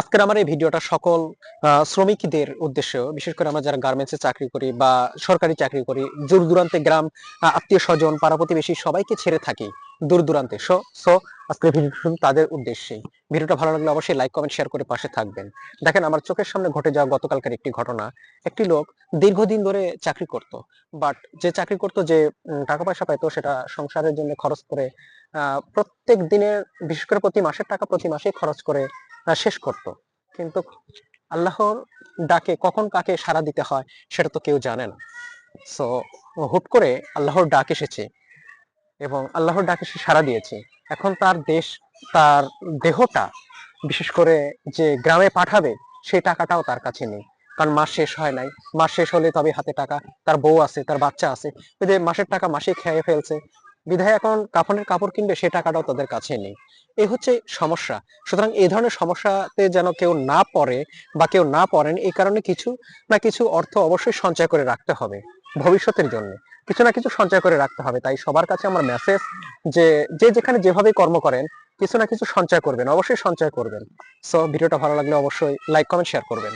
আজকের আমার এই ভিডিওটা সকল শ্রমিকদের উদ্দেশ্য, বিশেষ করে আমরা যারা গার্মেন্টসে চাকরি করি বা সরকারি চাকরি করি, দূর দূরান্তে গ্রাম আত্মীয় স্বজন, পাড়া প্রতিবেশী সবাইকে ছেড়ে থাকি দূর দূরান্তে। সো সো আজকের ভিডিও তাদের উদ্দেশ্যেই। ভিডিওটা ভালো লাগলে অবশ্যই লাইক কমেন্ট শেয়ার করে পাশে থাকবেন। দেখেন আমার চোখের সামনে ঘটে যাওয়া গতকালকার একটি ঘটনা। একটি লোক দীর্ঘদিন ধরে চাকরি করত বাট যে চাকরি করত যে টাকা পয়সা পাইতো সেটা সংসারের জন্য খরচ করে প্রত্যেক দিনের বিশেষ করে প্রতি মাসের টাকা প্রতি মাসেই খরচ করে শেষ করত। কিন্তু আল্লাহর ডাকে কখন কাকে সাড়া দিতে হয় সেটা তো কেউ জানে না। সো হুট করে আল্লাহর ডাক এসেছে এবং আল্লাহর ডাকে সে সাড়া দিয়েছে। এখন তার দেশ, তার দেহটা, বিশেষ করে যে গ্রামে পাঠাবে, সেই টাকাটাও তার কাছে নেই। কারণ মাস শেষ হয় নাই। মাস শেষ হলে তবে হাতে টাকা। তার বউ আছে, তার বাচ্চা আছে। এতে মাসের টাকা মাসে খেয়ে ফেলছে বিধায় এখন কাফনের কাপড় কিনবে, সে টাকাটাও তাদের কাছে নেই। এই হচ্ছে সমস্যা। সুতরাং এই ধরনের সমস্যাতে যেন কেউ না পড়ে বা কেউ না পড়েন, এই কারণে কিছু না কিছু অর্থ অবশ্যই সঞ্চয় করে রাখতে হবে ভবিষ্যতের জন্য। কিছু না কিছু সঞ্চয় করে রাখতে হবে। তাই সবার কাছে আমার মেসেজ যে যে যেখানে যেভাবে কর্ম করেন, কিছু না কিছু সঞ্চয় করবেন, অবশ্যই সঞ্চয় করবেন। সো ভিডিওটা ভালো লাগলে অবশ্যই লাইক কমেন্ট শেয়ার করবেন।